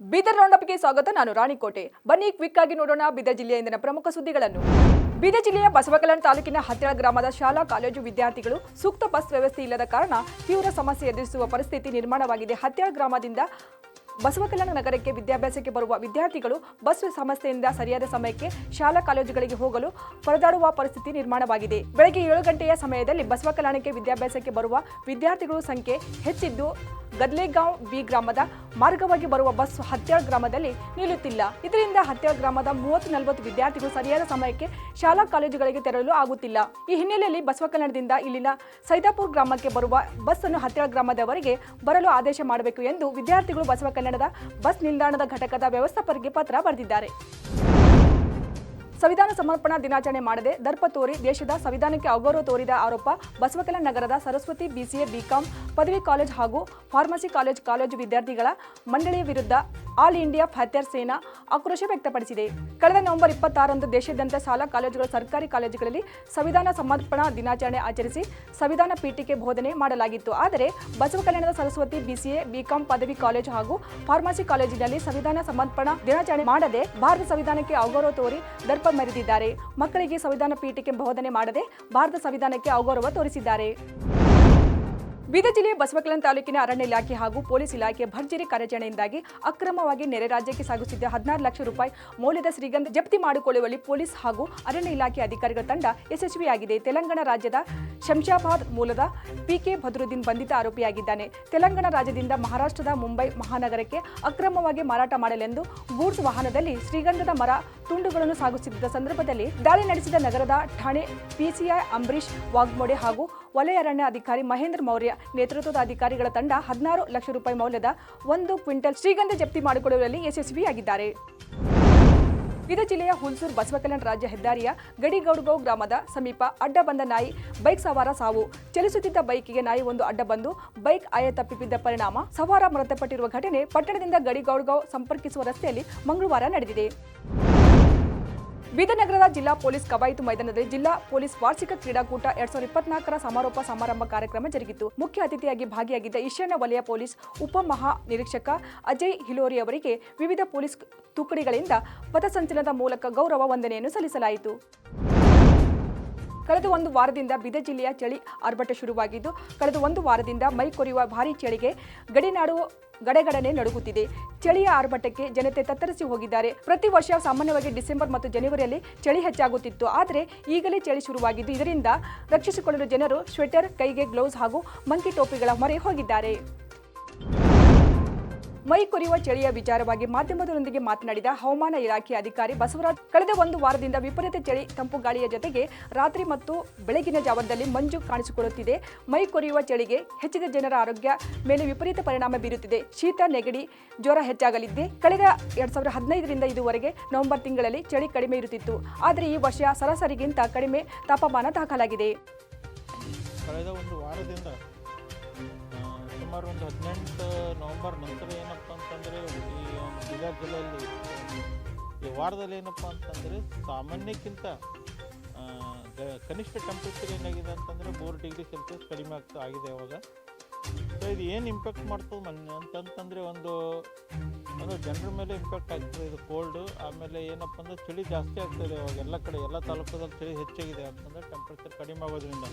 ಬೀದರ್ ರೌಂಡಪ್ಗೆ ಸ್ವಾಗತ, ನಾನು ರಾಣಿಕೋಟೆ. ಬನ್ನಿ ಕ್ವಿಕ್ ಆಗಿ ನೋಡೋಣ ಬೀದರ್ ಜಿಲ್ಲೆಯ ಇಂದಿನ ಪ್ರಮುಖ ಸುದ್ದಿಗಳನ್ನು. ಬೀದರ್ ಜಿಲ್ಲೆಯ ಬಸವಕಲ್ಯಾಣ ತಾಲೂಕಿನ ಹತ್ತಿರ ಗ್ರಾಮದ ಶಾಲಾ, ಕಾಲೇಜು ವಿದ್ಯಾರ್ಥಿಗಳು ಸೂಕ್ತ ಬಸ್ ವ್ಯವಸ್ಥೆ ಇಲ್ಲದ ಕಾರಣ ತೀವ್ರ ಸಮಸ್ಯೆ ಎದುರಿಸುವ ಪರಿಸ್ಥಿತಿ ನಿರ್ಮಾಣವಾಗಿದೆ. ಹತ್ತಿರ ಗ್ರಾಮದಿಂದ ಬಸವಕಲ್ಯಾಣ ನಗರಕ್ಕೆ ವಿದ್ಯಾಭ್ಯಾಸಕ್ಕೆ ಬರುವ ವಿದ್ಯಾರ್ಥಿಗಳು ಬಸ್ ಸಮಸ್ಯೆಯಿಂದ ಸರಿಯಾದ ಸಮಯಕ್ಕೆ ಶಾಲಾ, ಕಾಲೇಜುಗಳಿಗೆ ಹೋಗಲು ಪರದಾಡುವ ಪರಿಸ್ಥಿತಿ ನಿರ್ಮಾಣವಾಗಿದೆ. ಬೆಳಗ್ಗೆ ಏಳು ಗಂಟೆಯ ಸಮಯದಲ್ಲಿ ಬಸವಕಲ್ಯಾಣಕ್ಕೆ ವಿದ್ಯಾಭ್ಯಾಸಕ್ಕೆ ಬರುವ ವಿದ್ಯಾರ್ಥಿಗಳ ಸಂಖ್ಯೆ ಹೆಚ್ಚಿದ್ದು ಗದ್ಲೆಗಾಂವ್ ಬಿ ಗ್ರಾಮದ ಮಾರ್ಗವಾಗಿ ಬರುವ ಬಸ್ ಹತ್ಯಾಳ್ ಗ್ರಾಮದಲ್ಲಿ ನಿಲ್ಲುತ್ತಿಲ್ಲ. ಇದರಿಂದ ಹತ್ಯಾಳ್ ಗ್ರಾಮದ ಮೂವತ್ತು ನಲವತ್ತು ವಿದ್ಯಾರ್ಥಿಗಳು ಸರಿಯಾದ ಸಮಯಕ್ಕೆ ಶಾಲಾ ಕಾಲೇಜುಗಳಿಗೆ ತೆರಳಲು ಆಗುತ್ತಿಲ್ಲ. ಈ ಹಿನ್ನೆಲೆಯಲ್ಲಿ ಬಸವಕನ್ನಡದಿಂದ ಇಲ್ಲಿನ ಸೈದಾಪುರ್ ಗ್ರಾಮಕ್ಕೆ ಬರುವ ಬಸ್ ಅನ್ನು ಹತ್ಯಾಳ್ ಗ್ರಾಮದವರೆಗೆ ಬರಲು ಆದೇಶ ಮಾಡಬೇಕು ಎಂದು ವಿದ್ಯಾರ್ಥಿಗಳು ಬಸವಕನ್ನಡದ ಬಸ್ ನಿಲ್ದಾಣದ ಘಟಕದ ವ್ಯವಸ್ಥಾಪಕರಿಗೆ ಪತ್ರ ಬರೆದಿದ್ದಾರೆ. ಸಂವಿಧಾನ ಸಮರ್ಪಣಾ ದಿನಾಚರಣೆ ಮಾಡದೆ ದರ್ಪ ತೋರಿ ದೇಶದ ಸಂವಿಧಾನಕ್ಕೆ ಅಗೌರವ ತೋರಿದ ಆರೋಪ ಬಸವಕಲ್ಯಾಣ ನಗರದ ಸರಸ್ವತಿ ಬಿಸಿಎ ಬಿಕಾಂ ಪದವಿ ಕಾಲೇಜ್ ಹಾಗೂ ಫಾರ್ಮಸಿ ಕಾಲೇಜ್ ಕಾಲೇಜು ವಿದ್ಯಾರ್ಥಿಗಳ ಮಂಡಳಿಯ ವಿರುದ್ಧ ಆಲ್ ಇಂಡಿಯಾ ಫತ್ಯಾರ್ ಸೇನಾ ಆಕ್ರೋಶ ವ್ಯಕ್ತಪಡಿಸಿದೆ. ಕಳೆದ ನವೆಂಬರ್ ಇಪ್ಪತ್ತಾರಂದು ದೇಶಾದ್ಯಂತ ಶಾಲಾ ಕಾಲೇಜುಗಳ ಸರ್ಕಾರಿ ಕಾಲೇಜುಗಳಲ್ಲಿ ಸಂವಿಧಾನ ಸಮರ್ಪಣಾ ದಿನಾಚರಣೆ ಆಚರಿಸಿ ಸಂವಿಧಾನ ಪೀಠಿಕೆ ಬೋಧನೆ ಮಾಡಲಾಗಿತ್ತು. ಆದರೆ ಬಸವಕಲ್ಯಾಣದ ಸರಸ್ವತಿ ಬಿಸಿಎ ಬಿಕಾಂ ಪದವಿ ಕಾಲೇಜು ಹಾಗೂ ಫಾರ್ಮಸಿ ಕಾಲೇಜಿನಲ್ಲಿ ಸಂವಿಧಾನ ಸಮರ್ಪಣಾ ದಿನಾಚರಣೆ ಮಾಡದೆ ಭಾರತ ಸಂವಿಧಾನಕ್ಕೆ ಅಗೌರವ ತೋರಿ ದರ್ಪ ಮೆರೆದಿದ್ದಾರೆ ಮಕ್ಕಳಿಗೆ ಸಂವಿಧಾನ ಪೀಠಿಕೆ ಬೋಧನೆ ಮಾಡದೆ ಭಾರತ ಸಂವಿಧಾನಕ್ಕೆ ಅಗೌರವ ತೋರಿಸಿದ್ದಾರೆ. ಬೀದರ್ ಜಿಲ್ಲೆಯ ಬಸವಕಲ್ಯಾಣ ತಾಲೂಕಿನ ಅರಣ್ಯ ಇಲಾಖೆ ಹಾಗೂ ಪೊಲೀಸ್ ಇಲಾಖೆ ಭರ್ಜರಿ ಕಾರ್ಯಾಚರಣೆಯಿಂದಾಗಿ ಅಕ್ರಮವಾಗಿ ನೆರೆ ರಾಜ್ಯಕ್ಕೆ ಸಾಗಿಸುತ್ತಿದ್ದ ಹದಿನಾರು ಲಕ್ಷ ರೂಪಾಯಿ ಮೌಲ್ಯದ ಶ್ರೀಗಂಧ ಜಪ್ತಿ ಮಾಡಿಕೊಳ್ಳುವಲ್ಲಿ ಪೊಲೀಸ್ ಹಾಗೂ ಅರಣ್ಯ ಇಲಾಖೆ ಅಧಿಕಾರಿಗಳ ತಂಡ ಯಶಸ್ವಿಯಾಗಿದೆ. ತೆಲಂಗಾಣ ರಾಜ್ಯದ ಶಂಶಾಬಾದ್ ಮೂಲದ ಪಿಕೆ ಭದ್ರುದ್ದೀನ್ ಬಂಧಿತ ಆರೋಪಿಯಾಗಿದ್ದಾನೆ. ತೆಲಂಗಾಣ ರಾಜ್ಯದಿಂದ ಮಹಾರಾಷ್ಟ್ರದ ಮುಂಬೈ ಮಹಾನಗರಕ್ಕೆ ಅಕ್ರಮವಾಗಿ ಮಾರಾಟ ಮಾಡಲೆಂದು ಗೂಡ್ಸ್ ವಾಹನದಲ್ಲಿ ಶ್ರೀಗಂಧದ ಮರ ತುಂಡುಗಳನ್ನು ಸಾಗಿಸುತ್ತಿದ್ದ ಸಂದರ್ಭದಲ್ಲಿ ದಾಳಿ ನಡೆಸಿದ ನಗರದ ಠಾಣೆ ಪಿಸಿಐ ಅಂಬರೀಶ್ ವಾಗ್ಮೋಡೆ ಹಾಗೂ ವಲಯ ಅರಣ್ಯ ಅಧಿಕಾರಿ ಮಹೇಂದ್ರ ಮೌರ್ಯ ನೇತೃತ್ವದ ಅಧಿಕಾರಿಗಳ ತಂಡ ಹದಿನಾರು ಲಕ್ಷ ರೂಪಾಯಿ ಮೌಲ್ಯದ ಒಂದು ಕ್ವಿಂಟಲ್ ಶ್ರೀಗಂಧ ಜಪ್ತಿ ಮಾಡಿಕೊಳ್ಳುವಲ್ಲಿ ಯಶಸ್ವಿಯಾಗಿದ್ದಾರೆ. ಬೀದರ್ ಜಿಲ್ಲೆಯ ಹುಲ್ಸೂರು ಬಸವಕಲ್ಯಾಣ ರಾಜ್ಯ ಹೆದ್ದಾರಿಯ ಗಡಿಗೌಡ್ಗೌ ಗ್ರಾಮದ ಸಮೀಪ ಅಡ್ಡ ಬಂದ ನಾಯಿ ಬೈಕ್ ಸವಾರ ಸಾವು. ಚಲಿಸುತ್ತಿದ್ದ ಬೈಕಿಗೆ ನಾಯಿ ಒಂದು ಅಡ್ಡ ಬಂದು ಬೈಕ್ ಆಯ ತಪ್ಪಿಬಿದ್ದ ಪರಿಣಾಮ ಸವಾರ ಮೃತಪಟ್ಟಿರುವ ಘಟನೆ ಪಟ್ಟಣದಿಂದ ಗಡಿಗೌಡ್ಗೌ ಸಂಪರ್ಕಿಸುವ ರಸ್ತೆಯಲ್ಲಿ ಮಂಗಳವಾರ ನಡೆದಿದೆ. ಬೀದರ್ ನಗರದ ಜಿಲ್ಲಾ ಪೊಲೀಸ್ ಕವಾಯಿತು ಮೈದಾನದಲ್ಲಿ ಜಿಲ್ಲಾ ಪೊಲೀಸ್ ವಾರ್ಷಿಕ ಕ್ರೀಡಾಕೂಟ ಎರಡ್ ಸಾವಿರದ ಇಪ್ಪತ್ನಾಲ್ಕರ ಸಮಾರೋಪ ಸಮಾರಂಭ ಕಾರ್ಯಕ್ರಮ ಜರುಗಿತು. ಮುಖ್ಯ ಅತಿಥಿಯಾಗಿ ಭಾಗಿಯಾಗಿದ್ದ ಈಶಾನ್ಯ ವಲಯ ಪೊಲೀಸ್ ಉಪ ಮಹಾ ನಿರೀಕ್ಷಕ ಅಜಯ್ ಹಿಲೋರಿ ಅವರಿಗೆ ವಿವಿಧ ಪೊಲೀಸ್ ತುಕಡಿಗಳಿಂದ ಪಥಸಂಚಲನದ ಮೂಲಕ ಗೌರವ ವಂದನೆಯನ್ನು ಸಲ್ಲಿಸಲಾಯಿತು. ಕಳೆದ ಒಂದು ವಾರದಿಂದ ಬೀದರ್ ಜಿಲ್ಲೆಯ ಚಳಿ ಆರ್ಭಟ ಶುರುವಾಗಿದ್ದು, ಕಳೆದ ಒಂದು ವಾರದಿಂದ ಮೈ ಕೊರೆಯುವ ಭಾರೀ ಚಳಿಗೆ ಗಡಿನಾಡು ಗಡಗಡನೆ ನಡುಗುತ್ತಿದೆ. ಚಳಿಯ ಆರ್ಭಟಕ್ಕೆ ಜನತೆ ತತ್ತರಿಸಿ ಹೋಗಿದ್ದಾರೆ. ಪ್ರತಿ ವರ್ಷ ಸಾಮಾನ್ಯವಾಗಿ ಡಿಸೆಂಬರ್ ಮತ್ತು ಜನವರಿಯಲ್ಲಿ ಚಳಿ ಹೆಚ್ಚಾಗುತ್ತಿತ್ತು. ಆದರೆ, ಈಗಲೇ ಚಳಿ ಶುರುವಾಗಿದ್ದು, ಇದರಿಂದ ರಕ್ಷಿಸಿಕೊಳ್ಳಲು ಜನರು ಸ್ವೆಟರ್, ಕೈಗೆ ಗ್ಲೌಸ್ ಹಾಗೂ ಮಂಕಿ ಟೋಪಿಗಳ ಮೊರೆ ಹೋಗಿದ್ದಾರೆ. ಮೈ ಕೊರೆಯುವ ಚಳಿಯ ವಿಚಾರವಾಗಿ ಮಾಧ್ಯಮದೊಂದಿಗೆ ಮಾತನಾಡಿದ ಹವಾಮಾನ ಇಲಾಖೆ ಅಧಿಕಾರಿ ಬಸವರಾಜ್, ಕಳೆದ ಒಂದು ವಾರದಿಂದ ವಿಪರೀತ ಚಳಿ, ತಂಪು ಗಾಳಿಯ ಜೊತೆಗೆ ರಾತ್ರಿ ಮತ್ತು ಬೆಳಗಿನ ಜಾವದಲ್ಲಿ ಮಂಜು ಕಾಣಿಸಿಕೊಳ್ಳುತ್ತಿದೆ. ಮೈ ಕೊರೆಯುವ ಚಳಿಗೆ ಹೆಚ್ಚಿದ ಜನರ ಆರೋಗ್ಯ ಮೇಲೆ ವಿಪರೀತ ಪರಿಣಾಮ ಬೀರುತ್ತಿದೆ. ಶೀತ, ನೆಗಡಿ, ಜ್ವರ ಹೆಚ್ಚಾಗಲಿದೆ. ಕಳೆದ ಎರಡ್ ಸಾವಿರದ ಹದಿನೈದರಿಂದ ಇದುವರೆಗೆ ನವೆಂಬರ್ ತಿಂಗಳಲ್ಲಿ ಚಳಿ ಕಡಿಮೆ ಇರುತ್ತಿತ್ತು. ಆದರೆ ಈ ವರ್ಷ ಸರಾಸರಿಗಿಂತ ಕಡಿಮೆ ತಾಪಮಾನ ದಾಖಲಾಗಿದೆ. ಕಳೆದ ಒಂದು ವಾರದಿಂದ ಸುಮಾರು ಒಂದು ಹದಿನೆಂಟು ನವಂಬರ್ ನಂತರ ಏನಪ್ಪ ಅಂತಂದರೆ ಈ ಒಂದು ಬೀದರ್ ಜಿಲ್ಲೆಯಲ್ಲಿ ಈ ವಾರದಲ್ಲಿ ಏನಪ್ಪ ಅಂತಂದರೆ ಸಾಮಾನ್ಯಕ್ಕಿಂತ ಕನಿಷ್ಠ ಟೆಂಪ್ರೇಚರ್ ಏನಾಗಿದೆ ಅಂತಂದರೆ ಮೂರು ಡಿಗ್ರಿ ಸೆಲ್ಸಿಯಸ್ ಕಡಿಮೆ ಆಗ್ತಾ, ಆಗಿದೆ ಅವಾಗ. ಸೊ ಇದು ಏನು ಇಂಪ್ಯಾಕ್ಟ್ ಮಾಡ್ತದೆ ಮನೆ, ಅಂತಂತಂದರೆ ಒಂದು ಒಂದು ಜನರ ಮೇಲೆ ಇಂಪ್ಯಾಕ್ಟ್ ಆಗ್ತದೆ, ಇದು ಕೋಲ್ಡು ಆಮೇಲೆ ಏನಪ್ಪ ಅಂದರೆ ಚಳಿ ಜಾಸ್ತಿ ಆಗ್ತದೆ ಅವಾಗ, ಎಲ್ಲ ಕಡೆ, ಎಲ್ಲ ತಾಲೂಕದಲ್ಲಿ ಚಳಿ ಹೆಚ್ಚಾಗಿದೆ ಅಂತಂದರೆ ಟೆಂಪ್ರೇಚರ್ ಕಡಿಮೆ ಆಗೋದ್ರಿಂದ.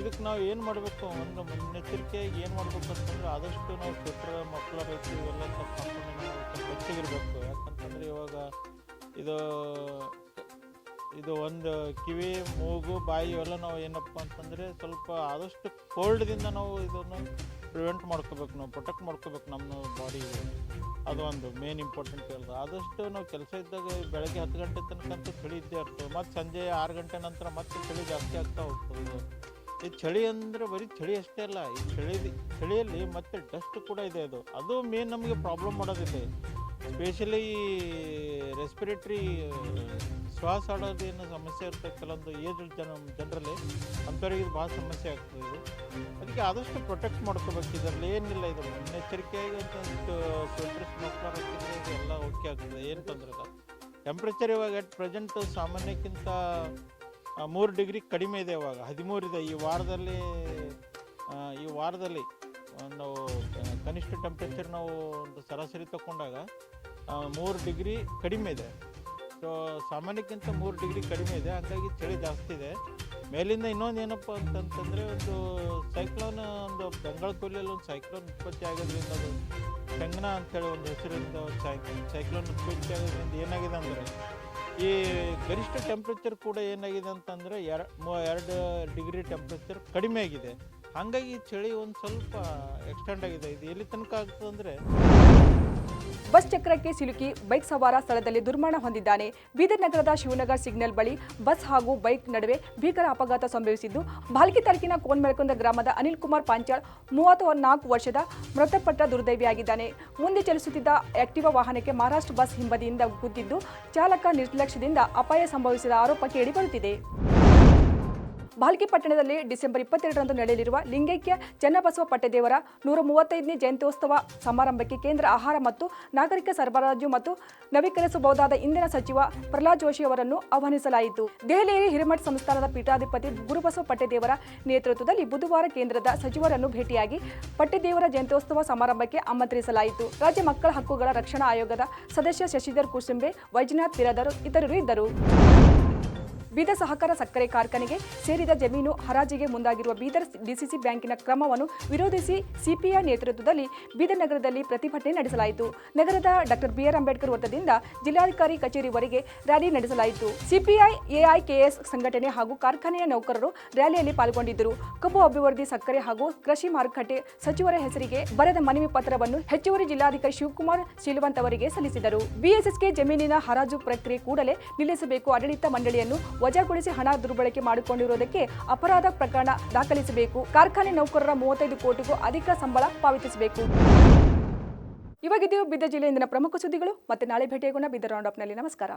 ಇದಕ್ಕೆ ನಾವು ಏನು ಮಾಡಬೇಕು? ಒಂದು ಮುನ್ನೆಚ್ಚರಿಕೆಯಾಗಿ ಏನು ಮಾಡಬೇಕು ಅಂತಂದ್ರೆ ಆದಷ್ಟು ನಾವು ಕೊಟ್ಟರೆ ಮಕ್ಕಳ ರೈತರು ಇವೆಲ್ಲ ಸ್ವಲ್ಪ ಹೆಚ್ಚಿಗಿರಬೇಕು ಯಾಕಂತಂದರೆ ಇವಾಗ ಇದು ಇದು ಒಂದು ಕಿವಿ, ಮೂಗು, ಬಾಯಿ ಇವೆಲ್ಲ ನಾವು ಏನಪ್ಪ ಅಂತಂದರೆ ಸ್ವಲ್ಪ ಆದಷ್ಟು ಕೋಲ್ಡ್ದಿಂದ ನಾವು ಇದನ್ನು ಪ್ರಿವೆಂಟ್ ಮಾಡ್ಕೋಬೇಕು, ನಾವು ಪ್ರೊಟೆಕ್ಟ್ ಮಾಡ್ಕೋಬೇಕು ನಮ್ಮ ಬಾಡಿ ಅದು ಒಂದು ಮೇನ್ ಇಂಪಾರ್ಟೆಂಟ್ ಹೇಳ್ದು ಆದಷ್ಟು ನಾವು ಕೆಲಸ ಇದ್ದಾಗ ಬೆಳಗ್ಗೆ ಹತ್ತು ಗಂಟೆ ತನಕ ಅಂತೂ ಚಳಿ ಇದ್ದೇ ಇರ್ತದೆ. ಮತ್ತು ಸಂಜೆ ಆರು ಗಂಟೆ ನಂತರ ಮತ್ತೆ ಚಳಿ ಜಾಸ್ತಿ ಆಗ್ತಾ ಹೋಗ್ತದೆ. ಈ ಚಳಿ ಅಂದ್ರೆ ಬರೀ ಚಳಿ ಅಷ್ಟೇ ಅಲ್ಲ, ಈ ಚಳಿ ಚಳಿಯಲ್ಲಿ ಮತ್ತೆ ಡಸ್ಟ್ ಕೂಡ ಇದೆ ಅದು. ಅದು ಮೇನ್ ನಮಗೆ ಪ್ರಾಬ್ಲಮ್ ಮಾಡೋದಿದೆ. ಸ್ಪೆಷಲಿ ರೆಸ್ಪಿರೇಟ್ರಿ ಶ್ವಾಸ ಆಡೋದೇನು ಸಮಸ್ಯೆ ಇರುತ್ತೆ ಕೆಲವೊಂದು ಏಜ್ ಜನ, ಜನರಲ್ಲಿ. ಅಂಥವ್ರಿಗೆ ಇದು ಭಾಳ ಸಮಸ್ಯೆ ಆಗ್ತದೆ ಅದಕ್ಕೆ ಆದಷ್ಟು ಪ್ರೊಟೆಕ್ಟ್ ಮಾಡ್ಕೋಬೇಕು. ಇದರಲ್ಲಿ ಏನಿಲ್ಲ ಇದು. ಮುನ್ನೆಚ್ಚರಿಕೆಯಾಗಿ ಮಕ್ಕಳು ಹಾಕಿದ್ರೆ ಇದು ಎಲ್ಲ ಓಕೆ ಆಗ್ತದೆ. ಏನು ತೊಂದರೆ ಇಲ್ಲ. ಟೆಂಪ್ರೇಚರ್ ಇವಾಗ ಅಟ್ ಪ್ರೆಸೆಂಟ್ ಸಾಮಾನ್ಯಕ್ಕಿಂತ ಮೂರು ಡಿಗ್ರಿ ಕಡಿಮೆ ಇದೆ ಇವಾಗ. ಹದಿಮೂರಿದೆ ಈ ವಾರದಲ್ಲಿ ಈ ವಾರದಲ್ಲಿ ನಾವು ಕನಿಷ್ಠ ಟೆಂಪ್ರೇಚರ್ ನಾವು ಒಂದು ಸರಾಸರಿ ತಗೊಂಡಾಗ ಮೂರು ಡಿಗ್ರಿ ಕಡಿಮೆ ಇದೆ. ಸೊ ಸಾಮಾನ್ಯಕ್ಕಿಂತ ಮೂರು ಡಿಗ್ರಿ ಕಡಿಮೆ ಇದೆ. ಹಾಗಾಗಿ ಚಳಿ ಜಾಸ್ತಿ ಇದೆ. ಮೇಲಿಂದ ಇನ್ನೊಂದು ಏನಪ್ಪ ಅಂತಂತಂದರೆ ಒಂದು ಸೈಕ್ಲೋನ್ ಒಂದು ಬೆಂಗಾಳ ಕೊಲ್ಲಿಯಲ್ಲಿ ಒಂದು ಸೈಕ್ಲೋನ್ ಉತ್ಪತ್ತಿ ಆಗೋದ್ರಿಂದ ಅದು ತೆಂಗನ ಅಂತೇಳಿ ಒಂದು ಹೆಸರಿಂದ ಸೈಕ್ಲೋನ್ ಉತ್ಪತ್ತಿ ಆಗೋದ್ರಿಂದ ಏನಾಗಿದೆ ಅಂದರೆ ಈ ಗರಿಷ್ಠ ಟೆಂಪ್ರೇಚರ್ ಕೂಡ ಏನಾಗಿದೆ ಅಂತಂದರೆ ಎರ ಎರಡು ಡಿಗ್ರಿ ಟೆಂಪ್ರೇಚರ್ ಕಡಿಮೆ ಆಗಿದೆ. ಹಾಗಾಗಿ ಚಳಿ ಒಂದು ಸ್ವಲ್ಪ ಎಕ್ಸ್ಟೆಂಡ್ ಆಗಿದೆ. ಇದು ಎಲ್ಲಿ ತನಕ ಆಗ್ತದೆ ಅಂದರೆ ಬಸ್ ಚಕ್ರಕ್ಕೆ ಸಿಲುಕಿ ಬೈಕ್ ಸವಾರ ಸ್ಥಳದಲ್ಲಿ ದುರ್ಮರಣ ಹೊಂದಿದ್ದಾನೆ. ಬೀದರ್ ನಗರದ ಶಿವನಗರ್ ಸಿಗ್ನಲ್ ಬಳಿ ಬಸ್ ಹಾಗೂ ಬೈಕ್ ನಡುವೆ ಭೀಕರ ಅಪಘಾತ ಸಂಭವಿಸಿದ್ದು. ಭಾಲ್ಕಿ ತಾಲೂಕಿನ ಕೋನ್ಮೆಳಕುಂದ ಗ್ರಾಮದ ಅನಿಲ್ ಕುಮಾರ್ ಪಾಂಚಾಳ್ ಮೂವತ್ತು ನಾಲ್ಕು ವರ್ಷದ ಮೃತಪಟ್ಟ ದುರ್ದೈವಿಯಾಗಿದ್ದಾನೆ. ಮುಂದೆ ಚಲಿಸುತ್ತಿದ್ದ ಆಕ್ಟಿವಾ ವಾಹನಕ್ಕೆ ಮಹಾರಾಷ್ಟ್ರ ಬಸ್ ಹಿಂಬದಿಯಿಂದ ಗುದ್ದಿದ್ದು, ಚಾಲಕ ನಿರ್ಲಕ್ಷ್ಯದಿಂದ ಅಪಾಯ ಸಂಭವಿಸಿದ ಆರೋಪ ಕೇಳಿಬರುತ್ತಿದೆ ಭಾಲ್ಕಿ ಪಟ್ಟಣದಲ್ಲಿ ಡಿಸೆಂಬರ್ ಇಪ್ಪತ್ತೆರಡರಂದು ನಡೆಯಲಿರುವ ಲಿಂಗೈಕ್ಯ ಚನ್ನಬಸವ ಪಟ್ಟದೇವರ ನೂರ ಮೂವತ್ತೈದನೇ ಜಯಂತ್ಯೋತ್ಸವ ಸಮಾರಂಭಕ್ಕೆ ಕೇಂದ್ರ ಆಹಾರ ಮತ್ತು ನಾಗರಿಕ ಸರಬರಾಜು ಮತ್ತು ನವೀಕರಿಸಬಹುದಾದ ಇಂಧನ ಸಚಿವ ಪ್ರಹ್ಲಾದ್ ಜೋಶಿ ಅವರನ್ನು ಆಹ್ವಾನಿಸಲಾಯಿತು. ದೆಹಲಿಯಲ್ಲಿ ಹಿರೇಮಠ ಸಂಸ್ಥಾನದ ಪೀಠಾಧಿಪತಿ ಗುರುಬಸವ ಪಟ್ಟದೇವರ ನೇತೃತ್ವದಲ್ಲಿ ಬುಧವಾರ ಕೇಂದ್ರದ ಸಚಿವರನ್ನು ಭೇಟಿಯಾಗಿ ಪಟ್ಟದೇವರ ಜಯಂತ್ಯೋತ್ಸವ ಸಮಾರಂಭಕ್ಕೆ ಆಮಂತ್ರಿಸಲಾಯಿತು. ರಾಜ್ಯ ಮಕ್ಕಳ ಹಕ್ಕುಗಳ ರಕ್ಷಣಾ ಆಯೋಗದ ಸದಸ್ಯ ಶಶಿಧರ್ ಕುಸುಂಬೆ, ವೈಜನಾಥ್ ಬಿರಾದರ್ ಇತರರು ಇದ್ದರು. ಬೀದರ್ ಸಹಕಾರ ಸಕ್ಕರೆ ಕಾರ್ಖಾನೆಗೆ ಸೇರಿದ ಜಮೀನು ಹರಾಜಿಗೆ ಮುಂದಾಗಿರುವ ಬೀದರ್ ಡಿಸಿಸಿ ಬ್ಯಾಂಕಿನ ಕ್ರಮವನ್ನು ವಿರೋಧಿಸಿ ಸಿಪಿಐ ನೇತೃತ್ವದಲ್ಲಿ ಬೀದರ್ ನಗರದಲ್ಲಿ ಪ್ರತಿಭಟನೆ ನಡೆಸಲಾಯಿತು. ನಗರದ ಡಾಕ್ಟರ್ ಬಿಆರ್ ಅಂಬೇಡ್ಕರ್ ವೃತ್ತದಿಂದ ಜಿಲ್ಲಾಧಿಕಾರಿ ಕಚೇರಿವರೆಗೆ ರ್ಯಾಲಿ ನಡೆಸಲಾಯಿತು. ಸಿಪಿಐ ಎಐಕೆಎಸ್ ಸಂಘಟನೆ ಹಾಗೂ ಕಾರ್ಖಾನೆಯ ನೌಕರರು ರ್ಯಾಲಿಯಲ್ಲಿ ಪಾಲ್ಗೊಂಡಿದ್ದರು. ಕಬ್ಬು ಅಭಿವೃದ್ಧಿ ಸಕ್ಕರೆ ಹಾಗೂ ಕೃಷಿ ಮಾರುಕಟ್ಟೆ ಸಚಿವರ ಹೆಸರಿಗೆ ಬರೆದ ಮನವಿ ಪತ್ರವನ್ನು ಹೆಚ್ಚುವರಿ ಜಿಲ್ಲಾಧಿಕಾರಿ ಶಿವಕುಮಾರ್ ಶೀಲವಂತ್ ಅವರಿಗೆ ಸಲ್ಲಿಸಿದರು. ಬಿಎಸ್ಎಸ್ಕೆ ಜಮೀನಿನ ಹರಾಜು ಪ್ರಕ್ರಿಯೆ ಕೂಡಲೇ ನಿಲ್ಲಿಸಬೇಕು ಆಡಳಿತ ಮಂಡಳಿಯನ್ನು ವಜಾಗೊಳಿಸಿ ಹಣ ದುರ್ಬಳಕೆ ಮಾಡಿಕೊಂಡಿರುವುದಕ್ಕೆ ಅಪರಾಧ ಪ್ರಕರಣ ದಾಖಲಿಸಬೇಕು. ಕಾರ್ಖಾನೆ ನೌಕರರ ಮೂವತ್ತೈದು ಕೋಟಿಗೂ ಅಧಿಕ ಸಂಬಳ ಪಾವತಿಸಬೇಕು. ಇವಾಗಿದೆಯೋ ಬಿದ್ದ ಜಿಲ್ಲೆಯಿಂದಿನ ಪ್ರಮುಖ ಸುದ್ದಿಗಳು ಮತ್ತೆ ನಾಳೆ ಭೇಟಿಯಾಗೋಣ. ಬಿದ್ದ ರೌಂಡ್ ಅಪ್ನಲ್ಲಿ ನಮಸ್ಕಾರ.